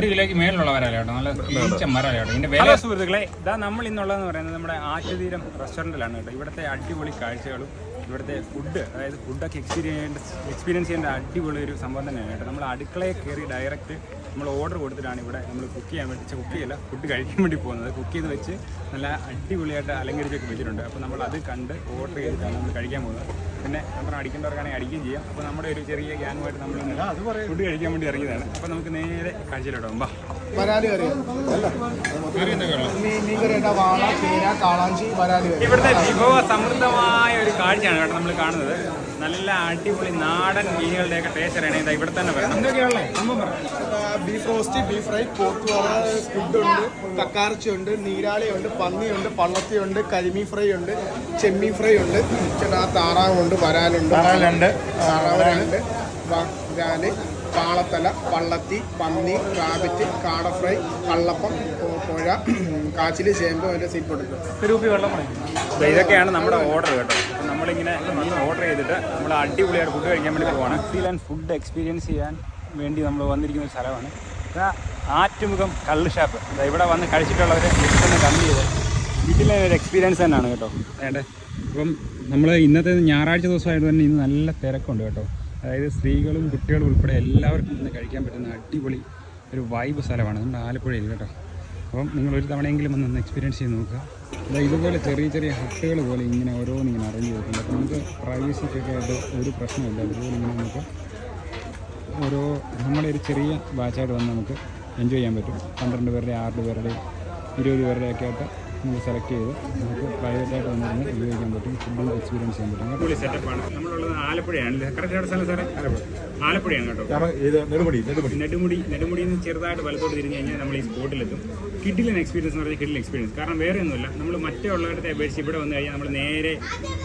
ഒരു കിലോയ്ക്ക് മേളിലുള്ള വരാല കേട്ടോ നല്ല ഈച്ചം വരാല. കേട്ടോ ഇതിന്റെ വില സുഹൃത്തുക്കളെ ഇതാ നമ്മൾ ഇന്നുള്ളതെന്ന് പറയുന്നത് നമ്മുടെ ആറ്റുതീരം റെസ്റ്റോറന്റിലാണ് കേട്ടോ. ഇവിടുത്തെ അടിപൊളി കാഴ്ചകളും ഇവിടുത്തെ ഫുഡ് അതായത് ഫുഡൊക്കെ എക്സ്പീരിയൻസ് എക്സ്പീരിയൻസ് ചെയ്യേണ്ട അടിപൊളി ഒരു സംഭവം തന്നെയാണ് കേട്ടോ. നമ്മൾ അടുക്കളയിൽ കയറി ഡയറക്റ്റ് നമ്മൾ ഓർഡർ കൊടുത്തിട്ടാണ് ഇവിടെ നമ്മൾ കുക്ക് ചെയ്യാൻ വേണ്ടി കുക്ക് ചെയ്യില്ല ഫുഡ് കഴിക്കാൻ വേണ്ടി പോകുന്നത്. കുക്ക് ചെയ്ത് വെച്ച് നല്ല അടിപൊളിയായിട്ട് അലങ്കരിച്ചൊക്കെ വെച്ചിട്ടുണ്ട്. അപ്പോൾ നമ്മൾ അത് കണ്ട് ഓർഡർ ചെയ്തിട്ടാണ് നമ്മൾ കഴിക്കാൻ പോകുന്നത്. പിന്നെ നമ്മൾ അടിക്കേണ്ടവർക്കാണെങ്കിൽ അടിക്കുകയും ചെയ്യാം. അപ്പോൾ നമ്മുടെ ഒരു ചെറിയ ഗ്യാങ്ങുമായിട്ട് നമ്മൾ ഫുഡ് കഴിക്കാൻ വേണ്ടി ഇറങ്ങിയതാണ്. അപ്പോൾ നമുക്ക് നേരെ കാഴ്ചയിലോട്ട് വാ. വരാൽ കറി കറി എന്തൊക്കെ ഉള്ളത് മീൻ മീൻ കറിയുടെ വാള ചീര കാളാഞ്ചി വരാൽ കറി ഇവിടുത്തെ വിഭവ സമൃദ്ധമായ ഒരു കാഴ്ചയാണ് കേട്ടോ നമ്മൾ കാണുന്നത്. നല്ല അടിപൊളി നാടൻ മീനുകളുടെ ഒക്കെ ടേസ്റ്റ് അറിയണേ. ഇതാ ഇവിടെ തന്നെ വരണം. എന്തൊക്കെയാണല്ലേ സംഭവം പറ. Beef roast beef fry pork food squid ഉണ്ട് കക്കാർച്ചി ഉണ്ട് നീരാളിയുണ്ട് പന്നിയുണ്ട് പള്ളത്തിയുണ്ട് കരിമീ ഫ്രൈ ഉണ്ട് ചെമ്മീൻ ഫ്രൈ ഉണ്ട്. ചേട്ടാ താറാവുണ്ട് വരാലുണ്ട്. വരാലുണ്ട്. താറാവുണ്ട് വരാൽ. പാളത്തല പള്ളത്തി പന്നി റാബിറ്റ് കാട ഫ്രൈ കള്ളപ്പം പുഴ കാച്ചിൽ ചേമ്പ് അതിന്റെ സീറ്റ് കൊടുക്കും രൂപ വെള്ളം ദേ ഇതൊക്കെയാണ് നമ്മുടെ ഓർഡർ കേട്ടോ. നമ്മളിങ്ങനെ വന്ന് ഓർഡർ ചെയ്തിട്ട് നമ്മൾ അടിപൊളിയായിട്ട് ഫുഡ് കഴിക്കാൻ വേണ്ടി പോവാണ്. ഫീൽ ആൻഡ് ഫുഡ് എക്സ്പീരിയൻസ് ചെയ്യാൻ വേണ്ടി നമ്മൾ വന്നിരിക്കുന്ന ഒരു സ്ഥലമാണ്. ഇതാ ആറ്റുമുഖം കള്ള് ഷാപ്പ് അതായത് ഇവിടെ വന്ന് കഴിച്ചിട്ടുള്ളവരെ ഒന്ന് കണ്ടു ചെയ്ത് വീട്ടിലെ ഒരു എക്സ്പീരിയൻസ് തന്നെയാണ് കേട്ടോ. വേണ്ടേ? അപ്പം നമ്മൾ ഇന്നത്തെ ഞായറാഴ്ച ദിവസമായിട്ട് തന്നെ ഇന്ന് നല്ല തിരക്കുണ്ട് കേട്ടോ. അതായത് സ്ത്രീകളും കുട്ടികളും ഉൾപ്പെടെ എല്ലാവർക്കും ഇന്ന് കഴിക്കാൻ പറ്റുന്ന അടിപൊളി ഒരു വൈബ് സ്ഥലമാണ്. നമ്മുടെ ആലപ്പുഴയിൽ കേട്ടോ. അപ്പം നിങ്ങൾ ഒരു തവണയെങ്കിലും ഒന്ന് എക്സ്പീരിയൻസ് ചെയ്ത് നോക്കുക. അതായത് ഇതുപോലെ ചെറിയ ചെറിയ ഹട്ടുകൾ പോലെ ഇങ്ങനെ ഓരോന്ന് ഇങ്ങനെ അറേഞ്ച് ചെയ്തിട്ടുണ്ട്. അപ്പോൾ നമുക്ക് പ്രൈവസിക്കൊക്കെ ആയിട്ട് ഒരു പ്രശ്നമില്ല അതുപോലെ ഇങ്ങനെ നമുക്ക് ഓരോ നമ്മുടെ ഒരു ചെറിയ ബാച്ചായിട്ട് വന്ന് നമുക്ക് എൻജോയ് ചെയ്യാൻ പറ്റും. പന്ത്രണ്ട് പേരുടെ ആറ് പേരുടെ ഇരുപത് പേരുടെ ഒക്കെ ആയിട്ട് സെലക്ട് ചെയ്ത് നമുക്ക് പ്രൈവറ്റായിട്ട് വന്നിരുന്ന് ഉപയോഗിക്കാൻ പറ്റും ഫുഡ് എക്സ്പീരിയൻസ് ചെയ്യാൻ പറ്റും. സെറ്റപ്പാണ് നമ്മളുള്ളത് ആലപ്പുഴയാണ്. കറക്റ്റ് സ്ഥലം സാറേ? ആലപ്പുഴയാണ് കേട്ടോ. ഇത് നെടുമുടി നെടുമുടി. നെടുമുടി നെടുമുടിയിൽ നിന്ന് ചെറുതായിട്ട് വലത്തോട്ട് തിരിഞ്ഞു കഴിഞ്ഞാൽ നമ്മൾ ഈ സ്പോട്ടിലെത്തും. കിഡിലൻ എക്സ്പീരിയൻസ് എന്ന് പറഞ്ഞാൽ കിഡിലൻ എക്സ്പീരിയൻസ് കാരണം വേറെ ഒന്നുമില്ല നമ്മൾ മറ്റേ ഉള്ളവരുടെ അപേക്ഷിച്ച് ഇവിടെ വന്നു കഴിഞ്ഞാൽ നമ്മൾ നേരെ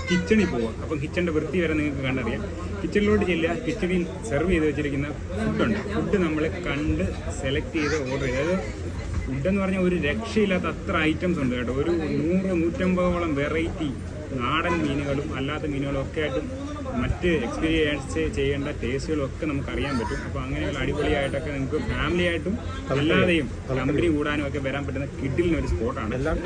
കിച്ചണിൽ പോവുക അപ്പം കിച്ചണിന്റെ വൃത്തി വരെ നിങ്ങൾക്ക് കണ്ടറിയാം. കിച്ചണിലോട്ട് ചെല്ലുക കിച്ചണിൽ സെർവ് ചെയ്ത് വെച്ചിരിക്കുന്ന ഫുഡുണ്ട് ഫുഡ് നമ്മൾ കണ്ട് സെലക്ട് ചെയ്ത് ഓർഡർ ചെയ്ത് അതായത് ഫുഡ് എന്ന് പറഞ്ഞാൽ ഒരു രക്ഷയില്ലാത്ത അത്ര ഐറ്റംസ് ഉണ്ട് കേട്ടോ. ഒരു നൂറ് നൂറ്റമ്പതോളം വെറൈറ്റി നാടൻ മീനുകളും അല്ലാത്ത മീനുകളും ഒക്കെ ആയിട്ടും മറ്റ് എക്സ്പീരിയൻസ് ചെയ്യേണ്ട ടേസ്റ്റുകളൊക്കെ നമുക്ക് അറിയാൻ പറ്റും. അപ്പോൾ അങ്ങനെയുള്ള അടിപൊളിയായിട്ടൊക്കെ നിങ്ങൾക്ക് ഫാമിലി ആയിട്ടും അല്ലാതെയും കമ്പനി കൂടാനും ഒക്കെ വരാൻ പറ്റുന്ന കിഡിലിന് ഒരു സ്പോട്ടാണ് എല്ലാം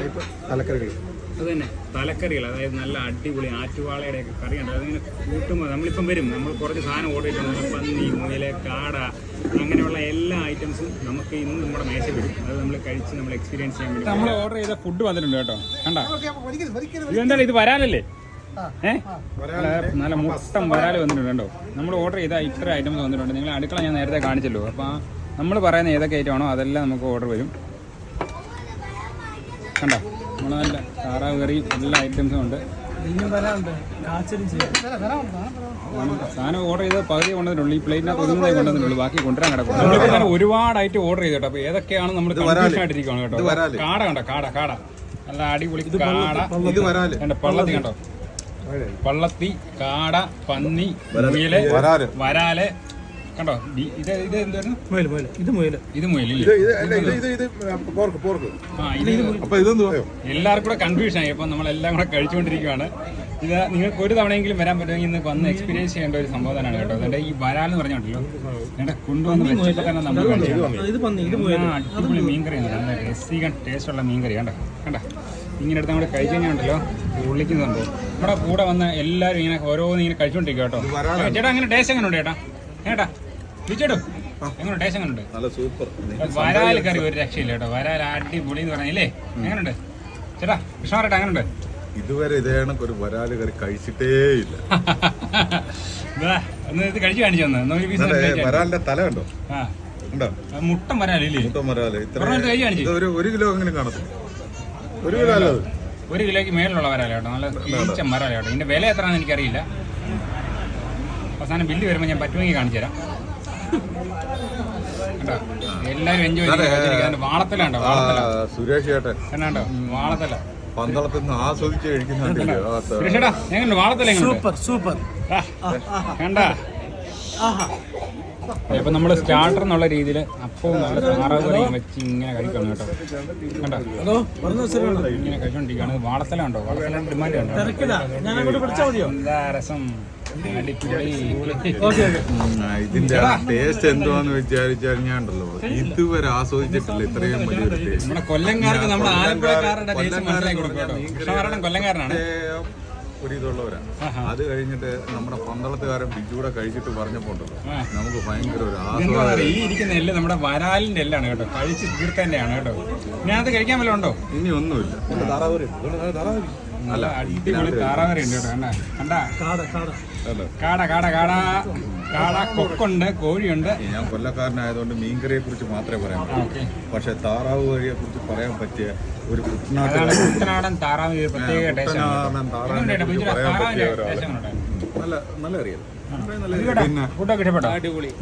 തലക്കറികൾ അത് തന്നെ തലക്കറികൾ അതായത് നല്ല അടിപൊളി ആറ്റുവാളയുടെ ഒക്കെ കറിയുണ്ട്. അതിങ്ങനെ കൂട്ടുമ്പോൾ നമ്മളിപ്പം വരും. നമ്മൾ കുറച്ച് സാധനം ഓർഡർ ചെയ്തിട്ടുണ്ട് പന്നി മുയല കാട അങ്ങനെയുള്ള എല്ലാ ഐറ്റംസും നമുക്ക് ഇന്ന് നമ്മുടെ മേശ വരും. അത് നമ്മൾ കഴിച്ച് നമ്മൾ എക്സ്പീരിയൻസ് ചെയ്യാൻ വേണ്ടി നമ്മൾ ഓർഡർ ചെയ്ത ഫുഡ് വന്നിട്ടുണ്ട് കേട്ടോ. കണ്ടാ? ഇതെന്താണ്? ഇത് വരാനല്ലേ? ഏ? നല്ല മൊത്തം വരാൽ വന്നിട്ടുണ്ട്? കേട്ടോ നമ്മൾ ഓർഡർ ചെയ്ത ഇത്ര ഐറ്റംസ് വന്നിട്ടുണ്ട്. നിങ്ങൾ അടുക്കള ഞാൻ നേരത്തെ കാണിച്ചല്ലോ. അപ്പോൾ നമ്മൾ പറയുന്ന ഏതൊക്കെ ഐറ്റം ആണോ അതെല്ലാം നമുക്ക് ഓർഡർ വരും. കണ്ടോ? നമ്മൾ നല്ല താറാവ് കറി എല്ലാ ഐറ്റംസും ഉണ്ട്. സാധനം ഓർഡർ ചെയ്ത് പകുതി കൊണ്ടുവന്നിട്ടുള്ളൂ. ഈ പ്ലേറ്റിനകത്ത് ഒതുങ്ങുന്നതേ കൊണ്ടുവന്നിട്ടുള്ളൂ. ബാക്കി കൊണ്ടുവരാൻ കിടക്കും. നമ്മളിപ്പോൾ ഇങ്ങനെ ഒരുപാടായിട്ട് ഓർഡർ ചെയ്തിട്ട് അപ്പൊ ഏതൊക്കെയാണ് നമ്മൾ കൺഫ്യൂഷൻ ആയിട്ടിരിക്കുകയാണ് കേട്ടോ. വരാൽ. കാട കണ്ടോ? കാട കാട. നല്ല അടിപൊളി കാട. ഇത് വരാൽ. കണ്ടോ? പള്ളത്തി. കണ്ടോ? പള്ളത്തി കാട പന്നി മുയൽ വരാൽ. വരാൽ. കണ്ടോ? ഇത് ഇത് എന്തായിരുന്നു ഇത് മുയൽ. ഇത് മുയൽ ഇത് ഇത് അല്ല ഇത് ഇത് ഇത് പോർക്ക് പോർക്ക്. ആ ഇത് അപ്പൊ എല്ലാവർക്കും കൂടെ കൺഫ്യൂഷൻ ആയി. അപ്പൊ നമ്മളെല്ലാം കൂടെ കഴിച്ചുകൊണ്ടിരിക്കുകയാണ് ഇത് നിങ്ങൾക്ക് ഒരു തവണയെങ്കിലും വരാൻ പറ്റുമെങ്കിൽ ഇന്ന് വന്ന് എക്സ്പീരിയൻസ് ചെയ്യേണ്ട ഒരു സംഭവം തന്നെയാണ് കേട്ടോ. അതിന്റെ ഈ വരാൽ എന്ന് പറഞ്ഞോണ്ടല്ലോ കണ്ടല്ലോ കൊണ്ടുവന്ന് വെച്ചപ്പോൾ തന്നെ നമ്മൾ കഴിച്ചു. ഇത് പന്നി ഇത് ആ, അടിപൊളി മീൻകറിയാണ് നല്ല രസികൻ ടേസ്റ്റ് ഉള്ള മീൻകറി. കണ്ടോ? കണ്ടോ? ഇങ്ങനെ എടുത്ത് നമ്മൾ കഴിച്ചു കഴിഞ്ഞാണ്ടല്ലോ ഉള്ളിക്കുന്നുണ്ട് നമ്മുടെ കൂടെ വന്ന എല്ലാരും ഇങ്ങനെ ഓരോന്ന് ഇങ്ങനെ കഴിച്ചോണ്ടിരിക്കും കേട്ടോ. ചേട്ടാ അങ്ങനെ ടേസ്റ്റ് എങ്ങനെ ഉണ്ട് ചേട്ടാ? ഏട്ടാ വിളിച്ചേട്ടോ. എങ്ങനെ ടേസ്റ്റ് എങ്ങനെ ഉണ്ട് നല്ല സൂപ്പർ വരാൽ കറി ഒരു രക്ഷയില്ല കേട്ടോ. വരാൽ അടിപൊളി എന്ന് പറഞ്ഞില്ലേ? എങ്ങനെയുണ്ട് ചേട്ടാ കൃഷ്ണമാരേട്ടാ എങ്ങനെയുണ്ട് ഇതുവരെ ഇതേ ഒരു വരാൽ കറി കഴിച്ചിട്ടേ ഇല്ല. ഇത് കഴിച്ചു കാണിച്ചു തന്നെ. വരാലിന്റെ തല ഉണ്ടോ? ആ, മുട്ടൻ വരാലില്ലേ മുട്ടൻ വരാൽ. ഇത്ര ഒരു കിലോ അങ്ങനെ കാണത്തില്ല? ഒരു കിലോ അല്ല അത്. ഒരു കിലോയ്ക്ക് മേളിലുള്ള വരാല കേട്ടോ. നല്ല ഈച്ച വരാല കേട്ടോ. ഇതിന്റെ വില എത്രയാണെന്ന് എനിക്കറിയില്ല. അവസാനം ബില്ല് വരുമ്പോൾ ഞാൻ പറ്റുമെങ്കിൽ കാണിച്ചു തരാം. എല്ലാരും എൻജോയ് ചെയ്ത് വാളത്തലുണ്ടോ വാളത്തല സുരേഷ് ചേട്ടൻ. എന്നാണ്ടോ വാളത്തല. പന്തളത്തിൽ നിന്ന് ആസ്വദിച്ച് എങ്ങനെയുണ്ട് സൂപ്പർ കണ്ട? ഇപ്പൊ നമ്മൾ സ്റ്റാർട്ടർ എന്നുള്ള രീതിയിൽ അപ്പവും നല്ല താറാവ് കറിയും വെച്ച് ഇങ്ങനെ കഴിക്കണം കേട്ടോ. കണ്ടോ? ഇങ്ങനെ കഴിച്ചോണ്ടിരിക്കുകയാണ് വാളത്തല ഉണ്ടോ? വാളത്തല ഡിമാൻഡ് ഉണ്ടോ? എന്താ രസം? ഇതിന്റെ ടേസ്റ്റ് എന്തുവാന്ന് ഞാൻ ഉണ്ടല്ലോ ഇതുവരെ ആസ്വദിച്ചിട്ടില്ല ഇത്രയും വലിയൊരു ടേസ്റ്റ് നമ്മുടെ കൊല്ലംകാർക്ക് നമ്മുടെ ആലപ്പുഴക്കാരുടെ ടേസ്റ്റ് മനസ്സിലാക്കി കൊടുക്കും കേട്ടോ. കൃഷ്ണനാരായണൻ കൊല്ലംകാരനാണ്. ഒരു ഇതുള്ളവരാ അത് കഴിഞ്ഞിട്ട് നമ്മുടെ പന്തളത്തുകാരൻ ബിജുടെ കഴിച്ചിട്ട് പറഞ്ഞപ്പോ ഉണ്ടല്ലോ നമുക്ക് ഭയങ്കര ഒരു ആസ്വാദം ഈ ഇരിക്കുന്ന എല്ലാം നമ്മുടെ വരാലിന്റെ എല്ലാണ് കേട്ടോ. കഴിച്ച് തീർക്കാൻ കേട്ടോ. ഞാനത് കഴിക്കാൻ വല്ലതും ഉണ്ടോ? ഇനി ഒന്നുമില്ല നല്ല അടിപൊളി താറാവര ഉണ്ട് കേട്ടോ കണ്ടാ? കണ്ടാ? കാട കാട. കാട കാട കൊക്കുണ്ട് കോഴിയുണ്ട്. ഞാൻ കൊല്ലക്കാരനായതുകൊണ്ട് മീൻകറിയെ കുറിച്ച് മാത്രമേ പറയാൻ പറ്റൂ. പക്ഷെ താറാവ് കറിയെ കുറിച്ച് പറയാൻ പറ്റിയ ഒരു കുട്ടനാടൻ താറാവ് പ്രത്യേക നല്ല നല്ല അറിയാം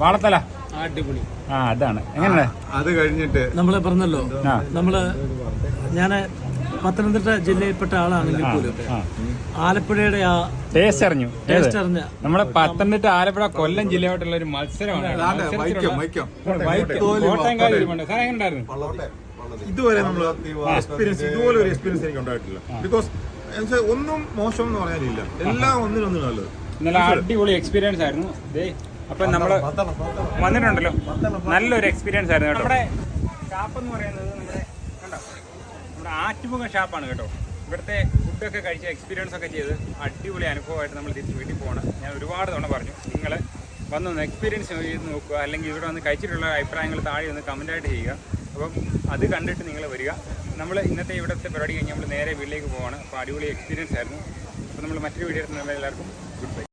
വാളത്തല? അടിപൊളി. ആ അതാണ്. എങ്ങനെയാണ് അത് കഴിഞ്ഞിട്ട് നമ്മളെ പറഞ്ഞല്ലോ നമ്മൾ ഞാൻ പത്തനംതിട്ട ജില്ലയിൽപ്പെട്ട ആളാണെങ്കിൽ പോലും. ആലപ്പുഴയുടെ ആ ടേസ്റ്റ് അറിഞ്ഞു. ടേസ്റ്റ് അറിഞ്ഞ നമ്മുടെ പത്തനംതിട്ട ആലപ്പുഴ കൊല്ലം ജില്ലയായിട്ടുള്ള ഒരു മത്സരമാണ്. ഇതുവരെ നമ്മൾ എക്സ്പീരിയൻസ് ഇതുപോലെ ഒരു എക്സ്പീരിയൻസ് എനിക്ക് ഉണ്ടായിട്ടില്ല. ബിക്കോസ് ഒന്നും മോശം എന്ന് പറയാനില്ല. എല്ലാം ഒന്നിനൊന്നും നല്ലത്. നല്ല അടിപൊളി എക്സ്പീരിയൻസ് ആയിരുന്നു. ദേ അപ്പൊ നമ്മൾ വന്നിട്ടുണ്ടല്ലോ. നല്ലൊരു എക്സ്പീരിയൻസ് ആയിരുന്നു കേട്ടോ. നമ്മുടെ ഷാപ്പ് എന്ന് പറയുന്നത് നമ്മുടെ കണ്ടോ? നമ്മുടെ ആറ്റുമുഖം ഷാപ്പാണ് കേട്ടോ. ഇവിടുത്തെ ഫുഡൊക്കെ കഴിച്ച എക്സ്പീരിയൻസ് ഒക്കെ ചെയ്ത് അടിപൊളി അനുഭവമായിട്ട് നമ്മൾ തിരിച്ച് വീട്ടിൽ പോകണം ഞാൻ ഒരുപാട് തവണ പറഞ്ഞു നിങ്ങൾ വന്നൊന്ന് എക്സ്പീരിയൻസ് ചെയ്ത് നോക്കുക അല്ലെങ്കിൽ ഇവിടെ വന്ന് കഴിച്ചിട്ടുള്ള അഭിപ്രായങ്ങൾ താഴെ ഒന്ന് കമന്റായിട്ട് ചെയ്യുക. അപ്പം അത് കണ്ടിട്ട് നിങ്ങൾ വരിക. നമ്മൾ ഇന്നത്തെ ഇവിടുത്തെ പരിപാടി കഴിഞ്ഞ് നമ്മൾ നേരെ വീട്ടിലേക്ക് പോവാണ്. അപ്പോൾ അടിപൊളി എക്സ്പീരിയൻസ് ആയിരുന്നു. അപ്പോൾ നമ്മൾ മറ്റൊരു വീഡിയോ എല്ലാവർക്കും ഗുഡ് ബൈ